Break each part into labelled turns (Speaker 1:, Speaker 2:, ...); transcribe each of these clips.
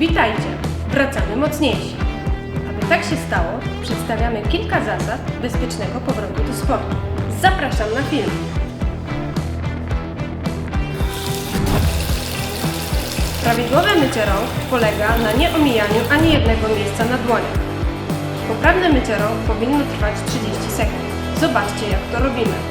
Speaker 1: Witajcie! Wracamy mocniejsi. Aby tak się stało, przedstawiamy kilka zasad bezpiecznego powrotu do sportu. Zapraszam na film. Prawidłowe mycie rąk polega na nieomijaniu ani jednego miejsca na dłoniach. Poprawne mycie rąk powinno trwać 30 sekund. Zobaczcie jak to robimy.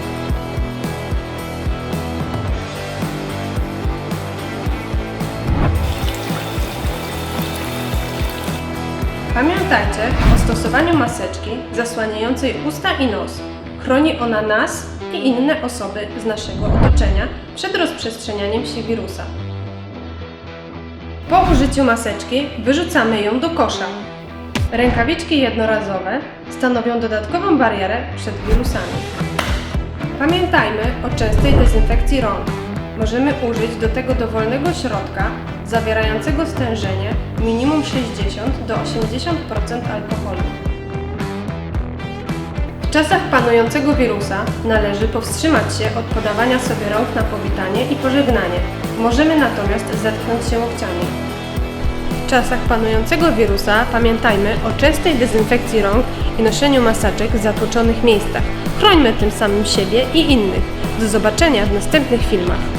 Speaker 1: Pamiętajcie o stosowaniu maseczki zasłaniającej usta i nos. Chroni ona nas i inne osoby z naszego otoczenia przed rozprzestrzenianiem się wirusa. Po użyciu maseczki wyrzucamy ją do kosza. Rękawiczki jednorazowe stanowią dodatkową barierę przed wirusami. Pamiętajmy o częstej dezynfekcji rąk. Możemy użyć do tego dowolnego środka zawierającego stężenie minimum 60 do 80% alkoholu. W czasach panującego wirusa należy powstrzymać się od podawania sobie rąk na powitanie i pożegnanie. Możemy natomiast zetknąć się łokciami. W czasach panującego wirusa pamiętajmy o częstej dezynfekcji rąk i noszeniu maseczek w zatłoczonych miejscach. Chrońmy tym samym siebie i innych. Do zobaczenia w następnych filmach.